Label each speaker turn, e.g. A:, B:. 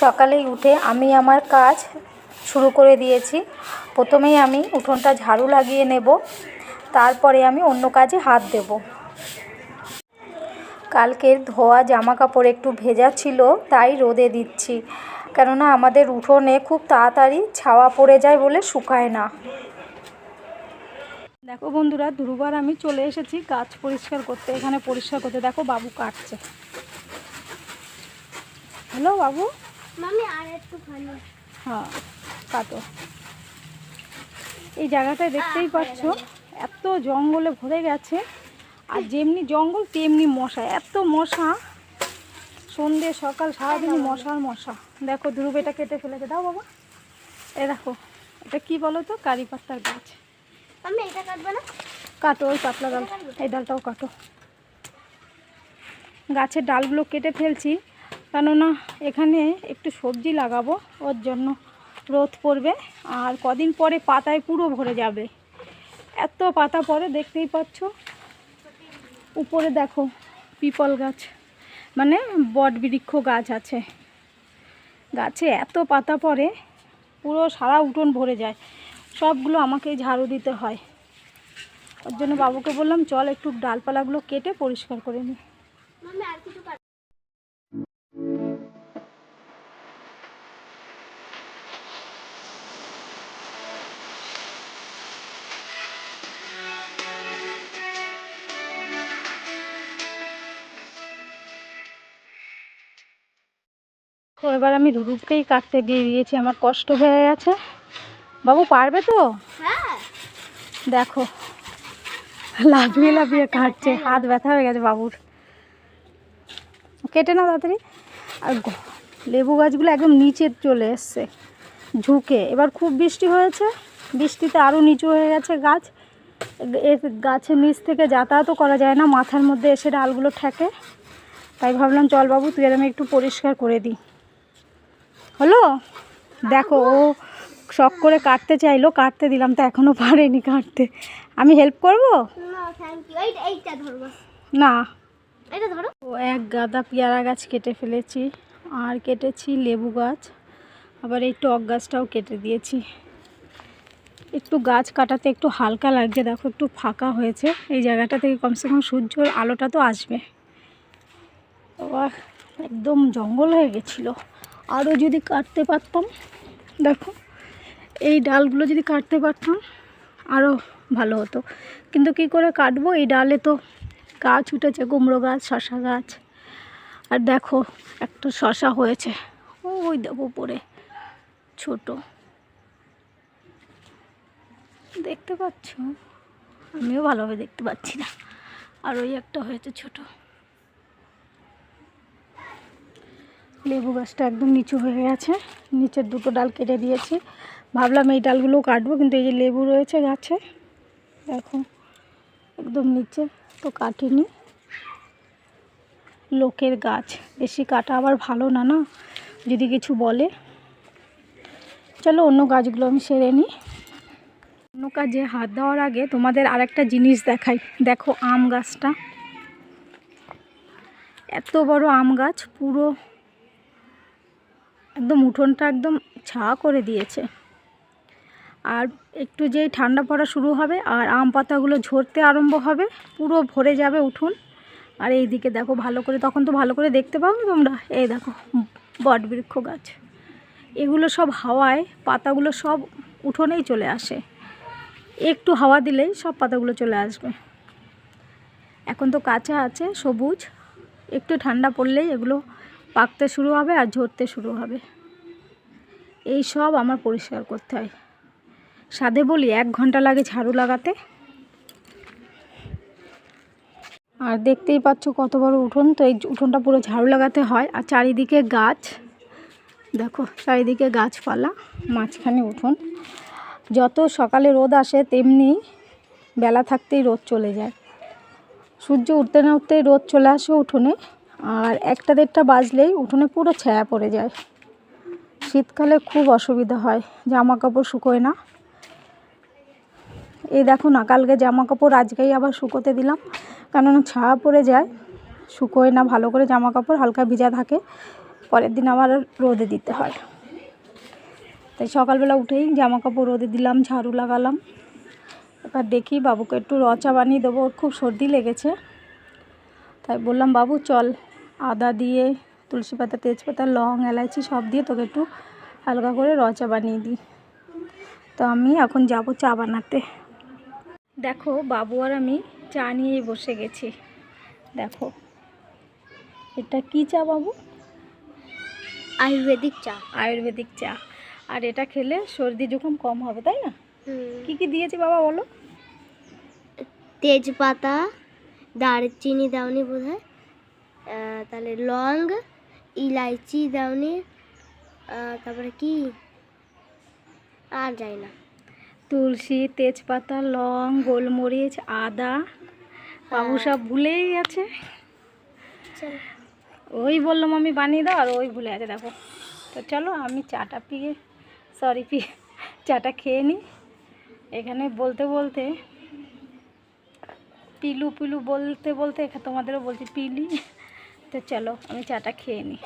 A: সকালেই উঠে আমি আমার কাজ শুরু করে দিয়েছি। প্রথমেই আমি উঠোনটা ঝাড়ু লাগিয়ে নেব, তারপরে আমি অন্য কাজে হাত দেব। কালকের ধোয়া জামা কাপড় একটু ভেজা ছিল, তাই রোদে দিচ্ছি। কেননা আমাদের উঠোনে খুব তাড়াতাড়ি ছাওয়া পড়ে যায় বলে শুকায় না। দেখো বন্ধুরা, দুবার আমি চলে এসেছি গাছ পরিষ্কার করতে, এখানে পরিষ্কার করতে। দেখো বাবু কাটছে। হ্যালো বাবু।
B: মামি আর একটু খানি।
A: হ্যাঁ কাটো এই জায়গাটায় দেখতেই পাচ্ছ এত জঙ্গলে ভরে গেছে আর যেমনি জঙ্গল তেমনি মশা এত মশা। সন্ধে সকাল সারাদিনই মশার মশা। দেখো ধ্রুব এটা কেটে ফেলেছে। দাও বাবা। এ দেখো এটা কি বলো তো? কারি পাত্তার গাছ
B: মামি এটা কাটবে না?
A: কাটো ওই পাতলা ডাল। এই ডালটাও কাটো। গাছের ডালগুলো কেটে ফেলছি। কেননা এখানে একটু সবজি লাগাবো, ওর জন্য রোদ পড়বে আর কদিন পরে পাতায় পুরো ভরে যাবে। এত পাতা পরে দেখতেই পাচ্ছ, উপরে দেখো পিপল গাছ মানে বট বৃক্ষ গাছ আছে। গাছে এত পাতা পড়ে পুরো সারা উঠোন ভরে যায়, সবগুলো আমাকেই ঝাড়ু দিতে হয়। ওর জন্য বাবুকে বললাম, চল একটু ডালপালাগুলো কেটে পরিষ্কার করে নিই তো এবার আমি রুরুপকেই কাটতে দিয়ে দিয়েছি আমার কষ্ট হয়ে গেছে। বাবু পারবে তো?
B: হ্যাঁ।
A: দেখো লাফিয়ে লাফিয়ে কাটছে হাত ব্যথা হয়ে গেছে বাবুর। কেটে নাও তাড়াতাড়ি। আর লেবু গাছগুলো একদম নিচে চলে এসছে ঝুঁকে। এবার খুব বৃষ্টি হয়েছে বৃষ্টিতে আরও নিচু হয়ে গেছে গাছ। এর গাছের নিচ থেকে যাতায়াতও করা যায় না মাথার মধ্যে এসে ডালগুলো ঠেকে। তাই ভাবলাম চল বাবু তুই আমি একটু পরিষ্কার করে দিই। হলো? দেখো ও শখ করে কাটতে চাইলো কাটতে দিলাম তো এখনও পারেনি কাটতে। আমি হেল্প করব?
B: না
A: ও এক গাদা পেয়ারা গাছ কেটে ফেলেছি আর কেটেছি লেবু গাছ আবার এই টক গাছটাও কেটে দিয়েছি। একটু গাছ কাটাতে একটু হালকা লাগছে দেখো একটু ফাঁকা হয়েছে। এই জায়গাটা থেকে কমসে কম সূর্যর আলোটা তো আসবে। একদম জঙ্গল হয়ে গেছিল। আরও যদি কাটতে পারতাম, দেখো, এই ডালগুলো যদি কাটতে পারতাম আরও ভালো হতো। কিন্তু কি করে কাটবো? এই ডালে তো গাছ উঠেছে, কুমড়ো গাছ শশা গাছ। আর দেখো, একটা শশা হয়েছে। ওই দেখো উপরে, ছোট। দেখতে পাচ্ছ? আমিও ভালোভাবে দেখতে পাচ্ছি না। আর ওই একটা হয়েছে ছোট। লেবু গাছটা একদম নিচু হয়ে গেছে নিচের দুটো ডাল কেটে দিয়েছি। ভাবলাম এই ডালগুলো কাটবো, কিন্তু এই যে লেবু রয়েছে গাছে, দেখো, একদম নিচে তো কাটিনি। লোকের গাছ, বেশি কাটা আবার ভালো না না? যদি কিছু বলে। চলো অন্য গাছগুলো আমি সেরে নিই। অন্য কাজে হাত দেওয়ার আগে তোমাদের আরেকটা জিনিস দেখাই। দেখো আম গাছটা। এত বড় আম গাছ, পুরো একদম উঠোনটা একদম ছা করে দিয়েছে। আর একটু যেই ঠান্ডা পড়া শুরু হবে আর আম পাতাগুলো ঝরতে আরম্ভ হবে, পুরো ভরে যাবে উঠোন। আর এই দিকে দেখো ভালো করে, তখন তো ভালো করে দেখতে পাও না তোমরা? এই দেখো, বটবৃক্ষ গাছ। এগুলো সব হাওয়ায়, পাতাগুলো সব উঠোনেই চলে আসে। একটু হাওয়া দিলেই সব পাতাগুলো চলে আসবে। এখন তো কাঁচা আছে, সবুজ। একটু ঠান্ডা পড়লেই এগুলো পাকতে শুরু হবে আর ঝরতে শুরু হবে। এই সব আমার পরিষ্কার করতে হয়। সাদে বলি, এক ঘণ্টা লাগে ঝাড়ু লাগাতে। আর দেখতেই পাচ্ছ কত বড় উঠোন। তো এই উঠোনটা পুরো ঝাড়ু লাগাতে হয়। আর চারিদিকে গাছ। দেখো, চারিদিকে গাছপালা, মাঝখানে উঠোন। যত সকালে রোদ আসে, তেমনি বেলা থাকতেই রোদ চলে যায়। সূর্য উঠতে না উঠতেই রোদ চলে আসে উঠোনে। আর একটা দেড়টা বাজলেই উঠোনে পুরো ছায়া পড়ে যায়। শীতকালে খুব অসুবিধা হয় জামা কাপড় শুকোয় না। এই দেখো না, কালকে জামা কাপড় আজকেই আবার শুকোতে দিলাম। কেননা ছায়া পড়ে যায়, শুকোয় না ভালো করে জামা কাপড় হালকা ভিজা থাকে। পরের দিন আবার রোদে দিতে হয়। তাই সকালবেলা উঠেই জামা কাপড় রোদে দিলাম, ঝাড়ু লাগালাম। এবার দেখি বাবুকে একটু রচা বানিয়ে দেবো খুব সর্দি লেগেছে। তাই বললাম, বাবু, চল। আদা দিয়ে তুলসী পাতা তেজপাতা লং এলাচি সব দিয়ে তোকে একটু হালকা করে রচা বানিয়ে দিই। তো আমি এখন যাব চা বানাতে। দেখো বাবু আর আমি চা নিয়ে বসে গেছি। দেখো এটা কি চা বাবু?
B: আয়ুর্বেদিক চা।
A: আয়ুর্বেদিক চা। আর এটা খেলে সর্দি জুখাম কম হবে তাই না? কি কি দিয়েছি বাবা বলো?
B: তেজপাতা দারচিনি দাওনি বোধ হয় তাহলে লং ইলাইচি দাওনি তারপরে কি? আর যাই না।
A: তুলসী তেজপাতা লং গোলমরিচ আদা বাবু সব ভুলেই
B: আছে
A: ওই বললাম আমি বানিয়ে দাও আর ওই ভুলে আছে দেখো তো চলো আমি চাটা পিয়ে সরি পিয়ে চাটা খেয়ে নিই এখানে বলতে বলতে পিলু পিলু বলতে বলতে এখানে তোমাদেরও বলছি পিলি। তো চলো আমি চাটা খেয়ে নিই